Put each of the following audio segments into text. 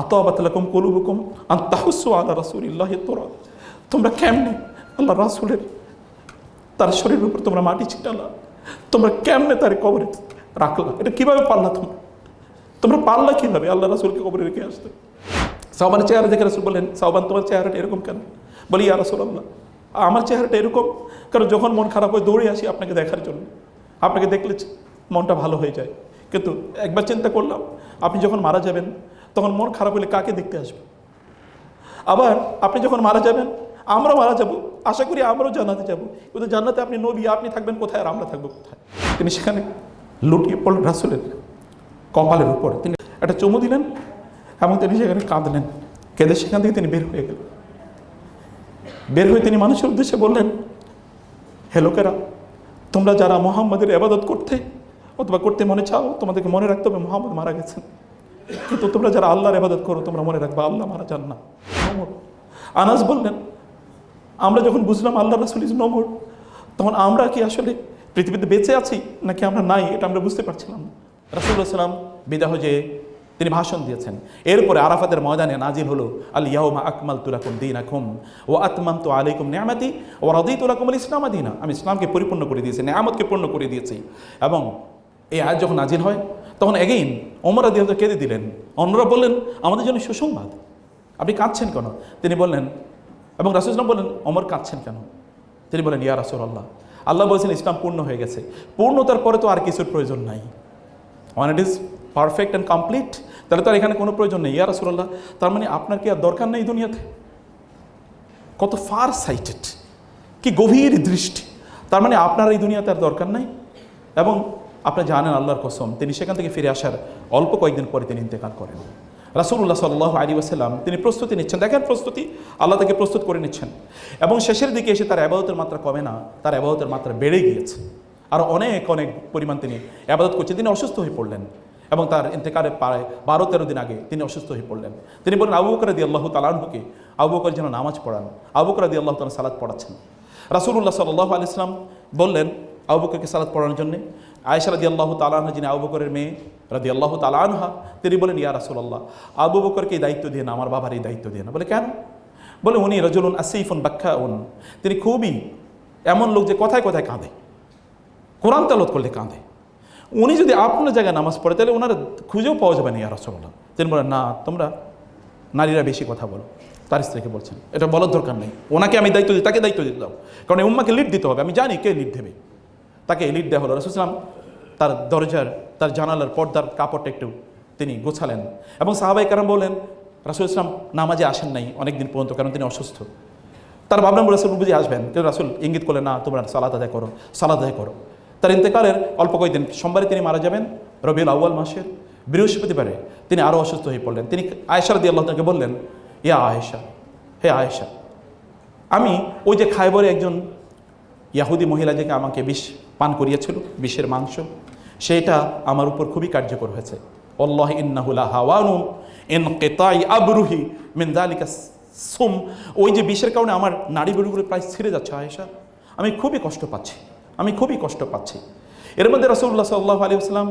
আতাবাতলাকুম কলুবুকুম আন্তাহুসু আল্লাহ রাসূলিল্লাহ তোরা। তোমরা কেমনে আল্লাহ রাসূলের তার শরীরের উপর তোমরা মাটি ছিটালা? তোমরা কেমনে তার কবরে রাখলা? এটা কীভাবে পারলা তোমরা? তোমরা পারলা কীভাবে? আল্লাহ রাসূলকে কবরে রেখে আসতে। সাহবানের চেহারা দেখে রাসূল বললেন সাহবান তোমার চেহারাটা এরকম কেন? বলি, ইয়া রাসূলুল্লাহ, আমার চেহারাটা এরকম কারণ যখন মন খারাপ হয় দৌড়ে আসি আপনাকে দেখার জন্য। আপনাকে দেখলে মনটা ভালো হয়ে যায়। কিন্তু একবার চিন্তা করলাম, আপনি যখন মারা যাবেন তখন মন খারাপ হলে কাকে দেখতে আসবে? আবার আপনি যখন মারা যাবেন আমরা মারা যাব। আশা করি আমরাও জান্নাতে যাব। কিন্তু জান্নাতে আপনি নবী, আপনি থাকবেন কোথায় আর আমরা থাকব কোথায়? তিনি সেখানে লুটিয়ে পড়লেন রাসুলের কপালের উপর। তিনি একটা চুমু দিলেন এবং তিনি সেখানে কাঁদলেন। কেঁদে সেখান থেকে তিনি বের হয়ে গেলেন। বের হয়ে তিনি মানুষের উদ্দেশ্যে বললেন, হে লোকেরা, তোমরা যারা মোহাম্মদের আবাদত করতে অথবা করতে মনে চাও, তোমাদেরকে মনে রাখতে হবে মোহাম্মদ মারা গেছেন। কিন্তু তোমরা যারা আল্লাহর আবাদত করো, তোমরা মনে রাখবে আল্লাহ মারা যান না নমর। আনাস বললেন, আমরা যখন বুঝলাম আল্লাহ রাসুল ইজ নমর, তখন আমরা কি আসলে পৃথিবীতে বেঁচে আছি, নাকি আমরা নাই, এটা আমরা বুঝতে পারছিলাম না। রাসুল্লাহ সাল্লাম বিদাহ যে তিনি ভাষণ দিয়েছেন। এরপরে আরাফাতের ময়দানে নাজিল হলো, আল ইয়াউমা আকমাল তুলাকুম দিন আকুম ও আতমাম তো আলাইকুম নিয়ামাতি ও রদি তুলাকুম আল ইসলাম আদিনা আমি ইসলামকে পরিপূর্ণ করে দিয়েছি, নেয়ামতকে পূর্ণ করে দিয়েছি। এবং এই আয়াত যখন নাজিল হয় তখন এগেইন ওমরা দিয়ে কেঁদে দিলেন? অন্যরা বললেন, আমাদের জন্য সুসংবাদ। আপনি কাঁদছেন কেন? তিনি বললেন, এবং রাসুল ইসলাম বললেন অমর কাঁদছেন কেন? তিনি বলেন ইয়া রাসুল আল্লাহ আল্লাহ বলছেন ইসলাম পূর্ণ হয়ে গেছে। পূর্ণতার পরে তো আর কিছুর প্রয়োজন নাই। One it is perfect and complete তাহলে তো আর এখানে কোনো প্রয়োজন নেই। ইয়া রাসুল্লাহ তার মানে আপনার কি আর দরকার নেই দুনিয়াতে? কত ফার সাইটেড কি গভীর দৃষ্টি। তার মানে আপনার এই দুনিয়াতে আর দরকার নাই। এবং আপনি জানেন আল্লাহর কসম, তিনি সেখান থেকে ফিরে আসার অল্প কয়েকদিন পরে তিনি ইন্তেকাল করেন। রাসুল্লাহ সাল্লাহ আলী ওসাল্লাম তিনি প্রস্তুতি নিচ্ছেন। দেখেন প্রস্তুতি, আল্লাহ তাকে প্রস্তুত করে নিচ্ছেন। এবং শেষের দিকে এসে তার আবাদতের মাত্রা কমে না, তার আবাদতের মাত্রা বেড়ে গিয়েছে। আর অনেক অনেক পরিমাণ তিনি আবাদত করছেন। তিনি অসুস্থ হয়ে পড়লেন এবং তার ইন্তেকারের প্রায় বারো তেরো দিন আগে তিনি অসুস্থ হয়ে পড়লেন। তিনি বললেন আবু বকর দি আল্লাহ তালানহুকে আবু বকর যেন নামাজ পড়ান। আবু বকর দি আল্লাহ তালা সালাদ পড়াচ্ছেন। রাসুল্লাহ সাল্লাহ আলি ইসলাম বললেন, আবু বকরকে সালাদ পড়ানোর জন্য আয়েশা রাদি আল্লাহ তালানহা যিনি আবু বকরের মেয়ে রাদি আল্লাহ তালানহা তিনি বলেন, ইয়া রাসুল্লাহ আবু বকরকে এই দায়িত্ব দিয়ে না, আমার বাবার এই দায়িত্ব দিয়ে না। বলে, কেন? বলে, উনি রজুলুন আসিফুন ব্যাখ্যা উন তিনি খুবই এমন লোক যে কথায় কথায় কাঁদে, কোরআন তালত করলে কাঁদে। উনি যদি আপনার জায়গায় নামাজ পড়ে, তাহলে ওনার খুঁজেও পাওয়া যাবে না, ইয়া রসগোল্লা তিনি বলেন, না, তোমরা নারীরা বেশি কথা বলো। তার স্ত্রীকে বলছেন, এটা বলার দরকার নেই। ওনাকে আমি দায়িত্ব দিই তাকে দায়িত্ব দিতে দাও। কারণ উম্মাকে লিড দিতে হবে। আমি জানি কে লিড দেবে। তাকে লিড দেওয়া হলো রসুলাম তার দরজার, তার জানালার পর্দার কাপড়টা একটু তিনি গোছালেন এবং সাহাবাই কারণ বললেন, রাসুল ইসলাম নামাজে আসেন নাই অনেকদিন পর্যন্ত কারণ তিনি অসুস্থ। তার ভাবলাম রাসুল বুঝে আসবেন কিন্তু রাসুল, ইঙ্গিত করলেন না, তোমরা সালাদ আদায় করো সালাদ আদায় করো। তার ইন্তেকালের অল্প কয়েকদিন সোমবারে তিনি মারা যাবেন, রবিউল আউ্য়াল মাসের বৃহস্পতিবারে তিনি আরও অসুস্থ হয়ে পড়লেন। তিনি আয়েশার দিয়ে আল্লাহ তাকে বললেন, ইয়া আয়েশা, হে আয়েশা, আমি ওই যে খাইবরে একজন ইয়াহুদি মহিলা যে আমাকে বিষ পান করিয়েছিল, বিষের মাংস সেটা আমার উপর খুবই কার্যকর হয়েছে। অল্লাহ ইন্নাহুলা হাওয়ানুম এন কেতাই আবরুহি মেন্দালিকা সোম। ওই যে বিষের কারণে আমার নারী বেড়ুগুলো প্রায় ছিঁড়ে যাচ্ছে, আয়েশা। আমি খুবই কষ্ট পাচ্ছি। আমি খুবই কষ্ট পাচ্ছি। এর মধ্যে রসুল্লাহ সাল্লাহ আলী আসলাম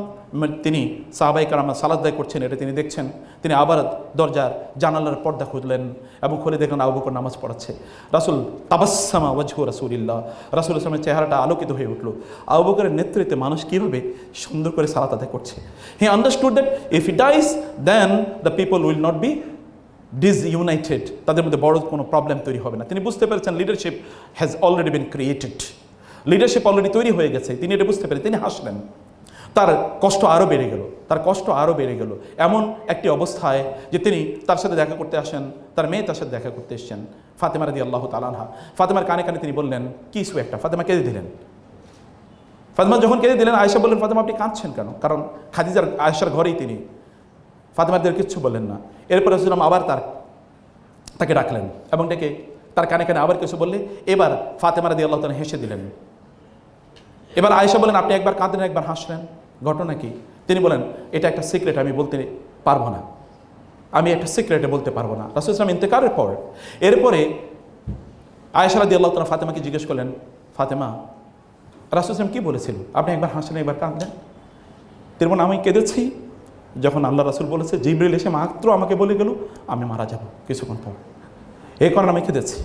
তিনি সাহাবাই কারামা সালাদায় করছেন, এটা তিনি দেখছেন। তিনি আবার দরজার জানালার পর্দা খুঁজলেন এবং খুলে দেখলেন আবু বকর নামাজ পড়াচ্ছে। রাসুল তাবাসামা ওয়াজহু রাসুলিল্লাহ রাসুল আসলামের চেহারাটা আলোকিত হয়ে উঠল। আবু বকরের নেতৃত্বে মানুষ কীভাবে সুন্দর করে সালাত আদায় করছে? He understood that if he dies, then the people will not be disunited. তাদের মধ্যে বড় কোনো প্রবলেম তৈরি হবে না। তিনি বুঝতে পেরেছেন leadership has already been created leadership already তৈরি হয়ে গেছে, তিনি এটা বুঝতে পেরে তিনি হাসলেন। তার কষ্ট আরও বেড়ে গেল, তার কষ্ট আরও বেড়ে গেল। এমন একটি অবস্থায় যে তিনি তার সাথে দেখা করতে আসেন, তার মেয়ে তার সাথে দেখা করতে এসছেন, ফাতেমা রাদি আল্লাহ তালানহা ফাতেমার কানে কানে তিনি বললেন কি ইস্যু একটা? ফাতেমা কেঁদে দিলেন। ফাতেমা যখন কেঁদে দিলেন, আয়েশা বললেন, ফাতেমা, আপনি কাঁদছেন কেন? কারণ খাদিজার, আয়েশার ঘরেই তিনি। ফাতেমাদের কিচ্ছু বললেন না। এরপরে রসুলাম আবার তার, তাকে ডাকলেন এবং ডেকে তার কানে কানে আবার কিছু বললে। এবার ফাতেমা রাদি আল্লাহ তালা হেসে দিলেন। এবার আয়েশা বলেন, আপনি একবার কাঁদেন, একবার হাসলেন। ঘটনা কি? তিনি বলেন, এটা একটা সিক্রেট, আমি বলতে পারব না। আমি একটা সিক্রেটে বলতে পারব না। রাসুল ইসলাম ইন্তেকারের পর, এরপরে আয়েশা রাদি আল্লাহ তালা ফাতেমাকে জিজ্ঞেস করলেন, ফাতেমা, রাসুল ইসলাম কী বলেছিল? আপনি একবার হাসলেন, একবার কাঁদলেন? তিনি বলেন, আমি কেঁদেছি। যখন আল্লাহ রাসুল বলেছে, জিবরিল এসে মাত্র আমাকে বলে গেল, আমি মারা যাব কিছুক্ষণ পর। এই কারণে আমি খেতেছি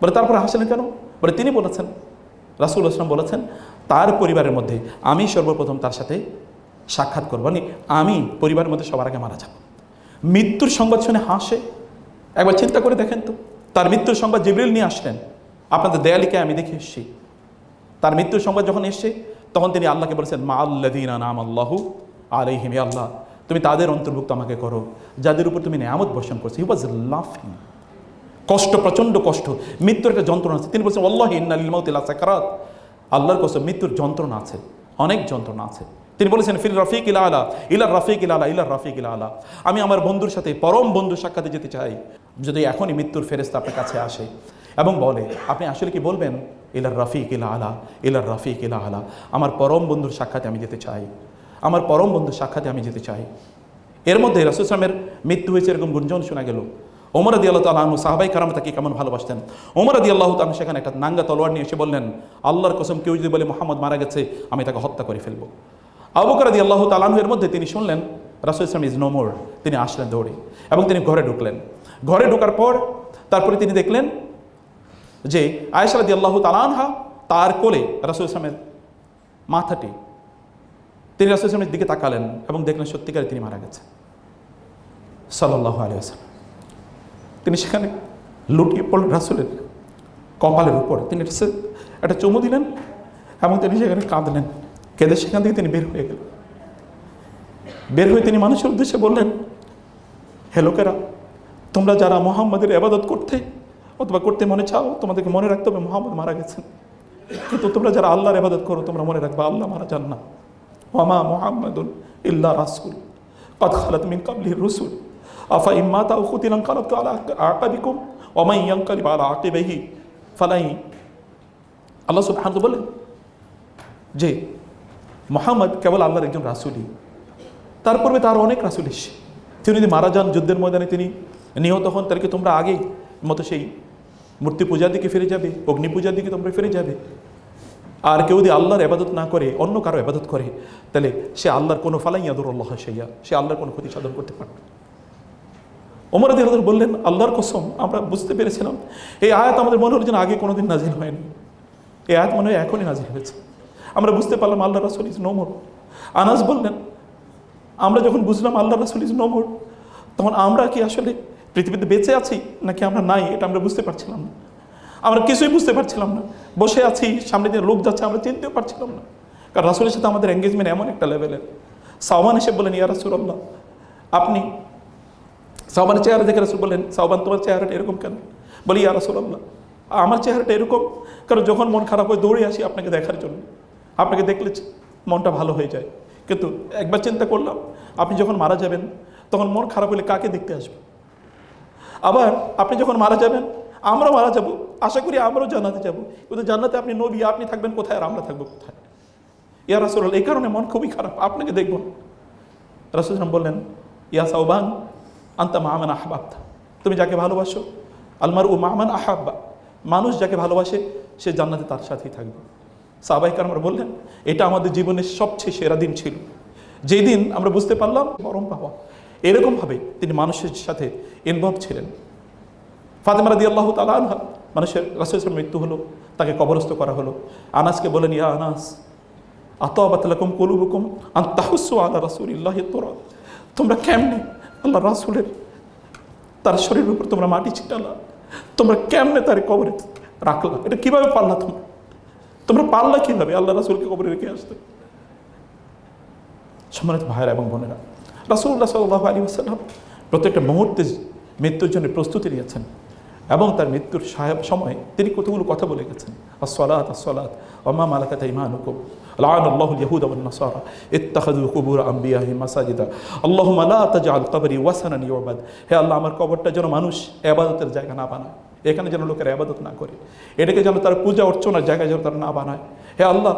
বলে, তারপরে হাসলেন কেন? বলে, তিনি বলেছেন, রাসুল আসলাম বলেছেন তার পরিবারের মধ্যে আমি সর্বপ্রথম তার সাথে সাক্ষাৎ করব। মানে আমি পরিবারের মধ্যে সবার আগে মারা যাব। মৃত্যুর সংবাদ শুনে হাসে। একবার চিন্তা করে দেখেন তো, তার মৃত্যুর সংবাদ জিবরিল নিয়ে আসলেন। আপনাদের দেয়ালিকে আমি দেখে এসেছি। তার মৃত্যুর সংবাদ যখন এসছে, তখন তিনি আল্লাহকে বলেছেন, মা আল্লাদিনা নাম আল্লাহু আলাইহিম ইয়া আল্লাহ, তুমি তাদের অন্তর্ভুক্ত আমাকে করো, যাদের উপর তুমি নেয়ামত বর্ষণ করছ। হি ওয়াজ লাফিং কষ্ট, প্রচণ্ড কষ্ট। মৃত্যুর একটা যন্ত্রণা আছে। তিনি বলছেন আল্লাহ ইন্নালিল মাউতিলা সাকারাত। আল্লাহর কসম, মৃত্যুর যন্ত্রণা আছে, অনেক যন্ত্রণা আছে। তিনি বলেছেন ফির রফিক ইলা আলা ইলার রফিক ইলা আলা ইলার রফিক ইলা আলা। আমি আমার বন্ধুর সাথে, পরম বন্ধুর সাক্ষাতে যেতে চাই। যদি এখনই মৃত্যুর ফেরেস্তা আপনার কাছে আসে এবং বলে, আপনি আসলে কি বলবেন? ইলার রফিক ইলা আলা ইলার রফিক ইলা আলা। আমার পরম বন্ধুর সাক্ষাতে আমি যেতে চাই। আমার পরম বন্ধুর সাক্ষাতে আমি যেতে চাই। এর মধ্যে রাসুসলামের মৃত্যু হয়েছে এরকম গুঞ্জন শোনা গেল। ওমর আদি আল্লাহ তালু সাহাবাই কারাম তাকে কেমন ভালোবাসতেন? ওমর আদি আল্লাহ তালু সেখানে একটা নাঙ্গা তলোয়ার নিয়ে এসে বললেন, আল্লাহর কসম কেউ যদি বলে মোহাম্মদ মারা গেছে, আমি তাকে হত্যা করে ফেলব। আবুকর আদি আল্লাহ তালাহুয়ের মধ্যে তিনি শুনলেন রাসুল ইসলাম ইজ নোমোর তিনি আসলেন দৌড়ে এবং তিনি ঘরে ঢুকলেন। ঘরে ঢোকার পর তারপরে তিনি দেখলেন যে আয়েশা আদি আল্লাহ তালানহা তার কোলে রাসুল ইসলামের মাথাটি, তিনি রাসুল ইসলামের দিকে তাকালেন এবং দেখলেন সত্যিকারে তিনি মারা গেছেন। সাল্লাহ আলিয়া তিনি সেখানে লুটিয়ে পড়লেন রাসুলের কপালের উপর, তিনি একটা চুমু দিলেন এবং তিনি সেখানে কাঁদলেন। কেঁদে সেখান থেকে তিনি বের হয়ে গেলেন। বের হয়ে তিনি মানুষের উদ্দেশ্যে বললেন, হে লোকেরা, তোমরা যারা মোহাম্মদের আবাদত করতে অথবা করতে মনে চাও, তোমাদেরকে মনে রাখতে হবে মোহাম্মদ মারা গেছেন। কিন্তু তোমরা যারা আল্লাহর আবাদত করো, তোমরা মনে রাখবে আল্লাহ মারা যান না। ওমা মোহাম্মদুল ইল্লা রাসুল। কথা খালাত মিন কাবলি রসুল। আফা ইম্মাতা উকুতিলাম কালব তো আলা আকাবিকুম অমাই ইয়াঙ্কালিব আলা আকিবাহি ফালাই আল্লাহ সুবহান বলেন যে মোহাম্মদ কেবল আল্লাহর একজন রাসুলি তার পূর্বে তার অনেক রাসুল এসে তিনি যদি মারা যান যুদ্ধের ময়দানে তিনি নিহত হন তাহলে তোমরা আগে মতো সেই মূর্তি পূজার দিকে ফিরে যাবে অগ্নি পূজার দিকে তোমরা ফিরে যাবে আর কেউ যদি আল্লাহর এবাদত না করে অন্য কারও এবাদত করে তাহলে সে আল্লাহর কোনো ফালাই আদুর আল্লাহ সেইয়া সে আল্লাহর কোনো ক্ষতি সাধন করতে পারবে ওমর আদি আল্লাহ বললেন, আল্লাহর কসম, আমরা বুঝতে পেরেছিলাম, এই আয়াত আমাদের মনে হলো যেন আগে কোনোদিন নাজিল হয়নি। এই আয়াত মনে হয় এখনই নাজিল হয়েছে। আমরা বুঝতে পারলাম আল্লাহ রাসুল ইজ নোমর আনাস বললেন, আমরা যখন বুঝলাম আল্লাহ রাসুল ইজ নোমর তখন আমরা কি আসলে পৃথিবীতে বেঁচে আছি, নাকি আমরা নাই, এটা আমরা বুঝতে পারছিলাম না। আমরা কিছুই বুঝতে পারছিলাম না। বসে আছি, সামনে দিয়ে লোক যাচ্ছে, আমরা চিনতেও পারছিলাম না। কারণ রাসুলের সাথে আমাদের এঙ্গেজমেন্ট এমন একটা লেভেলের সাওবান এসে বলেন ইয়া রাসুল্লাহ আপনি সাওবানের চেহারা দেখে রাসুল বললেন সাওবান তোমার চেহারাটা এরকম কেন? বলি, ইয়া রাসুল্লাহ আমার চেহারাটা এরকম, কারণ যখন মন খারাপ হয় দৌড়ে আসি আপনাকে দেখার জন্য। আপনাকে দেখলে মনটা ভালো হয়ে যায়। কিন্তু একবার চিন্তা করলাম, আপনি যখন মারা যাবেন, তখন মন খারাপ হলে কাকে দেখতে আসবে? আবার আপনি যখন মারা যাবেন আমরা মারা যাব। আশা করি আমরাও জান্নাতে যাব। কিন্তু জান্নাতে আপনি নবী, আপনি থাকবেন কোথায় আর আমরা থাকব কোথায়? ইয়া রাসুল এই কারণে মন খুবই খারাপ, আপনাকে দেখব রাসুল বললেন, ইয়া সাউবান আন্তা মামান আহবাবতা। তুমি যাকে ভালোবাসো আলমার ও মামান আহাব্বা। মানুষ যাকে ভালোবাসে, সে জান্নাতে তার সাথেই থাকবে। সাবাই আমরা বললেন, এটা আমাদের জীবনের সবচেয়ে সেরা দিন ছিল। যেই দিন আমরা বুঝতে পারলাম পরম পাওয়া। এরকমভাবে তিনি মানুষের সাথে ইনভলভ ছিলেন। ফাতেমা রাদি আল্লাহ তালা আনহা, মানুষের রাসুলের মৃত্যু হলো, তাকে কবরস্থ করা হলো। আনাসকে বলেন ইয়া আনাস আতাবাতলাকুম কলুবুকুম আন্তাহুসু আল্লাহ রাসুলিল্লাহ তোরা। তোমরা কেমনে আল্লাহ রাসুলের তার শরীরের উপর তোমরা মাটি ছিটালা। তোমরা কেমনে তার কবরে রাখলা? এটা কীভাবে পারলা তোমরা? তোমরা পারলা কীভাবে? আল্লাহ রাসুলকে কবরে রেখে আসতে। সম্মানিত ভাইয়েরা এবং বোনেরা রাসুল্লাহ সাল্লাহ আলী আসাল্লাম প্রত্যেকটা মুহূর্তে মৃত্যুর জন্য প্রস্তুতি নিয়েছেন এবং তার মৃত্যুর সাহেব সময় তিনি কতগুলো কথা বলে গেছেন? আসলাত আসলাত অমা মালাকাত ইমানুকুম। লান আল্লাহ ইয়াহুদ ওয়ান নাসারা, ইত্তাখাযু কুবুর আম্বিয়াহি মাসাজিদা। আল্লাহুম্মা লা তাজআল কবরি ওয়াসানান ইউবাদ। হে আল্লাহ, আমার কবরটা যেন মানুষ ইবাদতের জায়গা না বানায়, এখানে যেন লোকেরা ইবাদত না করে, এটাকে যেন তার পূজা অর্চনার জায়গায় যেন তারা না বানায়। হে আল্লাহ,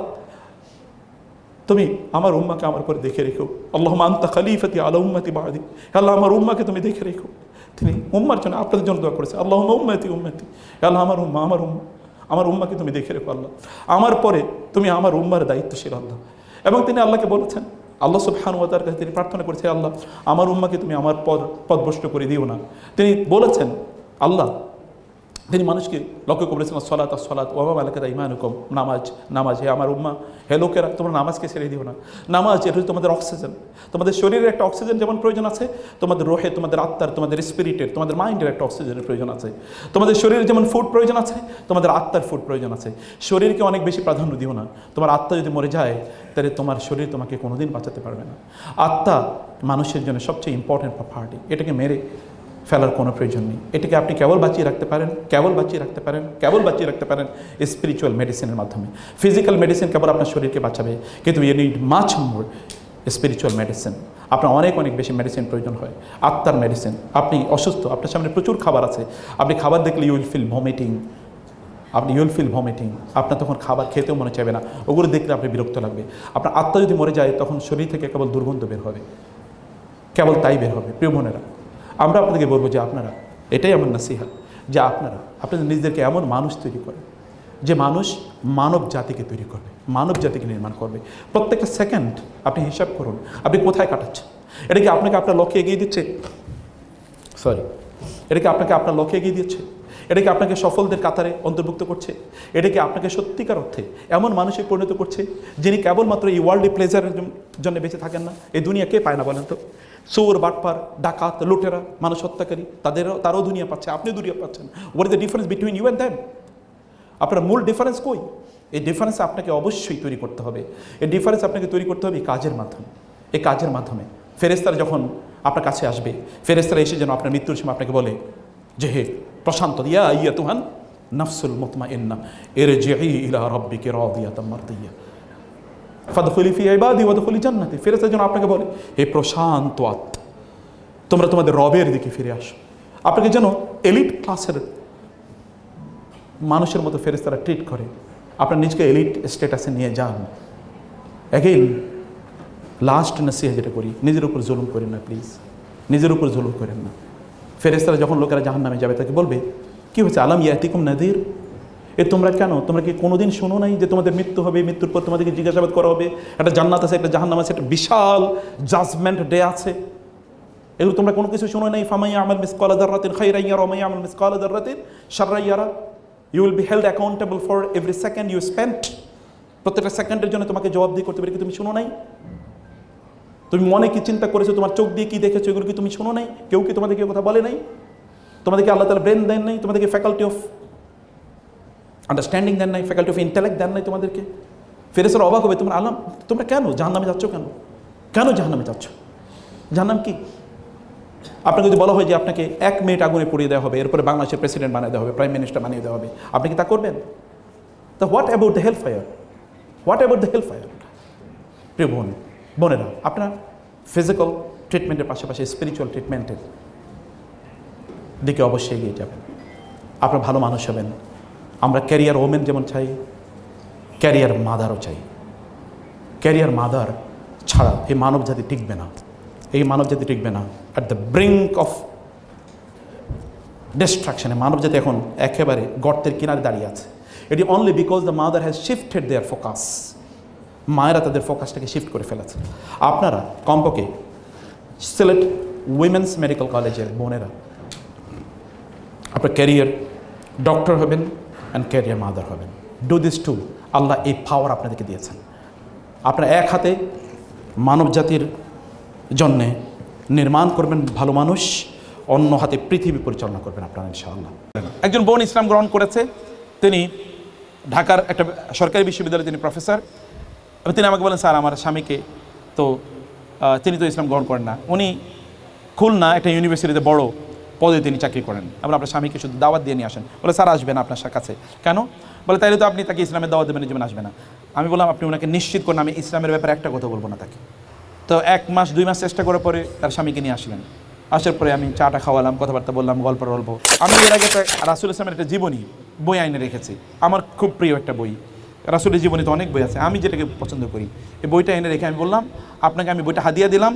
তুমি আমার উম্মাকে আমার পরে দেখে রেখো। আল্লাহ আন্তা খালিফাতি আলা উম্মাতি বাদি। আল্লাহ, আমার উম্মাকে তুমি দেখে রেখো। তিনি উম্মার জন্য আপনাদের জন্য দোয়া করেছে। আল্লাহ উম্মাতি উম্মাতি। আল্লাহ, আমার উম্মা আমার উম্মা। আমার উম্মাকে তুমি দেখে রেখো আল্লাহ। আমার পরে তুমি আমার উম্মার দায়িত্বশীল আল্লাহ। এবং তিনি আল্লাহকে বলেছেন, আল্লাহ সুবহানুয়াতার কাছে তিনি প্রার্থনা করেছেন, আল্লাহ, আমার উম্মাকে তুমি আমার পদ পদভ্রষ্ট করে দিও না। তিনি বলেছেন, আল্লাহ তিনি মানুষকে লক্ষ্য করেছেন, সলাত সলাত ওবাম এলাকাতে ইমানুকম নামাজ নামাজ হে আমার উম্মা, হে লোকেরা, তোমরা নামাজকে ছেড়ে দিও না। নামাজ এটা হচ্ছে তোমাদের অক্সিজেন। তোমাদের শরীরের একটা অক্সিজেন যেমন প্রয়োজন আছে, তোমাদের রোহে, তোমাদের আত্মার, তোমাদের স্পিরিটের, তোমাদের মাইন্ডের একটা অক্সিজেনের প্রয়োজন আছে। তোমাদের শরীরে যেমন ফুড প্রয়োজন আছে, তোমাদের আত্মার ফুড প্রয়োজন আছে। শরীরকে অনেক বেশি প্রাধান্য দিও না। তোমার আত্মা যদি মরে যায়, তাহলে তোমার শরীর তোমাকে কোনোদিন বাঁচাতে পারবে না। আত্মা মানুষের জন্য সবচেয়ে ইম্পর্টেন্ট প্রপার্টি এটাকে মেরে ফেলার কোনো প্রয়োজন নেই। এটাকে আপনি কেবল বাঁচিয়ে রাখতে পারেন, কেবল বাঁচিয়ে রাখতে পারেন, কেবল বাঁচিয়ে রাখতে পারেন স্পিরিচুয়াল মেডিসিনের মাধ্যমে। ফিজিক্যাল মেডিসিন কেবল আপনার শরীরকে বাঁচাবে, কিন্তু you need much more spiritual medicine আপনার অনেক অনেক বেশি মেডিসিন প্রয়োজন হয়। আত্মার মেডিসিন আপনি অসুস্থ, আপনার সামনে প্রচুর খাবার আছে। আপনি খাবার দেখলে ইউ উইল ফিল ভমিটিং আপনি ইউল ফিল ভমিটিং আপনার তখন খাবার খেতেও মনে চাইবে না। ওগুলো দেখলে আপনি বিরক্ত লাগবে। আপনার আত্মা যদি মরে যায়, তখন শরীর থেকে কেবল দুর্গন্ধ বের হবে। কেবল তাই বের হবে। প্রিয় বোনেরা আমরা আপনাদেরকে বলব যে আপনারা এটাই আমার নাসিহা যে আপনারা আপনাদের নিজেদেরকে এমন মানুষ তৈরি করে যে মানুষ মানব জাতিকে তৈরি করবে মানব জাতিকে নির্মাণ করবে। প্রত্যেকটা সেকেন্ড আপনি হিসাব করুন আপনি কোথায় কাটাচ্ছেন? এটা কি আপনাকে আপনার লক্ষ্যে এগিয়ে দিচ্ছে? সরি এটা কি আপনাকে আপনার লক্ষ্যে এগিয়ে দিচ্ছে? এটা কি আপনাকে সফলদের কাতারে অন্তর্ভুক্ত করছে? এটা কি আপনাকে সত্যিকার অর্থে এমন মানুষে পরিণত করছে, যিনি কেবলমাত্র এই ওয়ার্ল্ডে প্লেজারের জন্য বেঁচে থাকেন না? এই দুনিয়া কে পায় না বলেন তো? চোর, বাটপার, ডাকাত, লুটেরা, মানুষ হত্যাকারী, তাদেরও, তারও দুনিয়া পাচ্ছে, আপনি দুনিয়া পাচ্ছেন what is the difference between you and them আপনার মূল ডিফারেন্স কই? এই ডিফারেন্স আপনাকে অবশ্যই তৈরি করতে হবে। এই ডিফারেন্স আপনাকে তৈরি করতে হবে এই কাজের মাধ্যমে। এই কাজের মাধ্যমে। ফেরেস্তারা যখন আপনার কাছে আসবে ফেরেস্তারা এসে যেন আপনার মৃত্যুর সময় আপনাকে বলে যে হে প্রশান্ত ইয়া ইয়া তুহান এর ইলা তামারদিয়া ফাদখুলি ফি ইবাদি যেন আপনাকে বলে, হে প্রশান্ত আত্মা তোমরা তোমাদের রবের দিকে ফিরে আসো। আপনাকে যেন এলিট ক্লাসের মানুষের মতো ফেরেস্তারা ট্রিট করে। আপনার নিজকে এলিট স্ট্যাটাসে নিয়ে যান। অ্যাগেইন লাস্ট নাসিহা যেটা করি, নিজের উপর জুলুম করেন না প্লিজ নিজের উপর জুলুম করেন না। ফেরেস্তারা যখন লোকেরা জাহান নামে যাবে, তাকে বলবে, কি হয়েছে? আলাম ইয়াতিকুম নাদির? এ, তোমরা কেন? তোমরা কি কোনোদিন শোনো নাই যে তোমাদের মৃত্যু হবে, মৃত্যুর পর তোমাদেরকে জিজ্ঞাসাবাদ করা হবে? একটা জান্নাত আছে, একটা জাহান্নাম আছে, একটা বিশাল জাজমেন্ট ডে আছে। এগুলো তোমরা কোনো কিছু শোনো নাই? ফামাইয়া আমল মিস কলা দার্রাতিন খাইরাইয়া রমাইয়া আমল মিস কলা দার্রাতিন সার্রাইয়ারা you will be held accountable for every second you spent প্রত্যেকটা সেকেন্ডের জন্য তোমাকে জবাব জবাবদিহি করতে পারি কি তুমি শোনো নাই? তুমি মনে কি চিন্তা করেছ? তোমার চোখ দিয়ে কি দেখেছ? এগুলো কি তুমি শোনো নাই? কেউ কি তোমাদেরকে কথা বলে নাই? তোমাদেরকে আল্লাহ তালা ব্রেন দেন নাই? তোমাদেরকে ফ্যাকাল্টি অফ আন্ডারস্ট্যান্ডিং দেন নাই? ফ্যাকাল্টি অফ ইন্টালেক্ট দেন নাই তোমাদেরকে? ফেরেসের অবাক হবে, তোমরা আলাম, তোমরা কেন জাহান্নামে যাচ্ছ কেন? কেন জাহান্নামে যাচ্ছ? জাহান্নাম কি? আপনাকে যদি বলা হয় যে আপনাকে এক মিনিট আগুনে পুড়িয়ে দেওয়া হবে, এরপরে বাংলাদেশের প্রেসিডেন্ট বানিয়ে দেওয়া হবে প্রাইম মিনিস্টার বানিয়ে দেওয়া হবে, আপনি কি তা করবেন? তা what about the hell fire what about the hell fire প্রিয় বোনেরা, আপনার ফিজিক্যাল ট্রিটমেন্টের পাশাপাশি স্পিরিচুয়াল ট্রিটমেন্টের দিকে অবশ্যই এগিয়ে যাবেন। আপনার ভালো মানুষ হবেন। আমরা ক্যারিয়ার ওমেন যেমন চাই ক্যারিয়ার মাদারও চাই। ক্যারিয়ার মাদার ছাড়া এই মানব জাতি টিকবে না। এই মানব জাতি টিকবে না। অ্যাট দ্য ব্রিঙ্ক অফ ডিস্ট্রাকশনে মানব জাতি এখন একেবারে গর্তের কিনারে দাঁড়িয়ে আছে। এটি only because the mother has shifted their focus মায়েরা তাদের ফোকাসটাকে শিফট করে ফেলেছে। আপনারা কমপক্ষে সিলেট উইমেন্স মেডিকেল কলেজের বোনেরা আপনার ক্যারিয়ার ডক্টর হবেন অ্যান্ড ক্যারিয়ার মাদার হবেন। ডু দিস টু আল্লাহ এই পাওয়ার আপনাদেরকে দিয়েছেন। আপনার এক হাতে মানব জাতির জন্যে নির্মাণ করবেন ভালো মানুষ, অন্য হাতে পৃথিবী পরিচালনা করবেন আপনারা ইনশাআল্লাহ। একজন বোন ইসলাম গ্রহণ করেছে, তিনি ঢাকার একটা সরকারি বিশ্ববিদ্যালয়ে তিনি প্রফেসর এবং তিনি আমাকে বলেন, স্যার, আমার স্বামীকে তো তিনি তো ইসলাম গ্রহণ করেন না। উনি খুলনা একটা ইউনিভার্সিটিতে বড় পদে তিনি চাকরি করেন। আমরা আপনার স্বামীকে শুধু দাওয়াত দিয়ে নিয়ে আসেন। বলে, স্যার, আসবেন আপনার কাছে। কেন? বলে, তাইলে তো আপনি তাকে ইসলামের দাওয়াত দেবেন যেমন আসবে না। আমি বললাম, আপনি ওনাকে নিশ্চিত করুন, আমি ইসলামের ব্যাপারে একটা কথা বলব না তাকে। তো এক মাস, দুই মাস চেষ্টা করার পরে তার স্বামীকে নিয়ে আসলেন। আসার পরে আমি চাটা খাওয়ালাম, কথাবার্তা বললাম, গল্প গল্প আমি এর আগে রাসুল ইসলামের একটা জীবনী বই আইনে রেখেছি। আমার খুব প্রিয় একটা বই। রাসুলের জীবনীতে অনেক বই আছে, আমি যেটাকে পছন্দ করি। এই বইটা এনে রেখে আমি বললাম, আপনাকে আমি বইটা হাদিয়া দিলাম,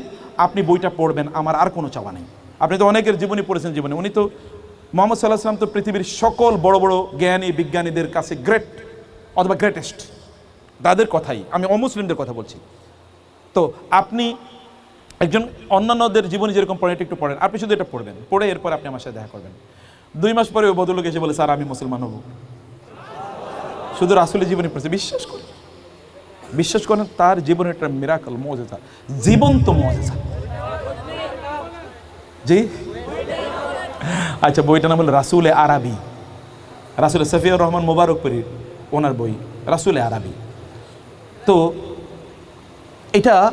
আপনি বইটা পড়বেন, আমার আর কোনো চাওয়া নেই। আপনি তো অনেকের জীবনী পড়েছেন জীবনে, উনি তো মোহাম্মদ সাল্লাহ সাল্লাম তো পৃথিবীর সকল বড় বড় জ্ঞানী বিজ্ঞানীদের কাছে গ্রেট অথবা গ্রেটেস্ট তাদের কথাই, আমি অমুসলিমদের কথা বলছি। তো আপনি একজন অন্যান্যদের জীবনে যেরকম পড়েন একটু পড়েন। আপনি শুধু এটা পড়বেন, পড়ে এরপর আপনি আমার সাথে দেখা করবেন। দুই মাস পরে ওই ভদ্রলোক এসে বলে, স্যার, আমি মুসলমান হব। শুধু রাসুলের জীবনে পড়ছে। বিশ্বাস করেন। বিশ্বাস করেন, তার জীবনে একটা মিরাকল মজেজা। জীবন্ত মজেজা। জি? আচ্ছা বইটার নাম হলো রাসুলে আরবি। রাসুল সফিউর রহমান মোবারক মোবারকপুরীর ওনার বই, রাসুলে আরবি। তো, এটা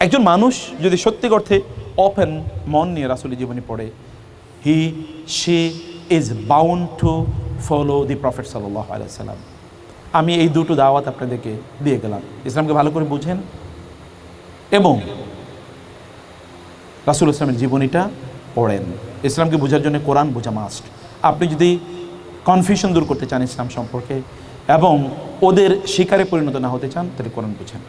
একজন মানুষ যদি সত্যি অর্থে ওপেন মন নিয়ে রাসুলের জীবনী পড়ে he she is bound to follow the prophet সাল্লাহ আলাইসাল্লাম আমি এই দুটো দাওয়াত আপনাদেরকে দিয়ে গেলাম। ইসলামকে ভালো করে বুঝেন। এবং রাসুল ইসলামের জীবনীটা পড়েন। ইসলামকে বোঝার জন্য কোরআন বোঝা মাস্ট আপনি যদি কনফিউশন দূর করতে চান ইসলাম সম্পর্কে এবং ওদের শিকারে পরিণত না হতে চান, তাহলে কোরআন বুঝেন।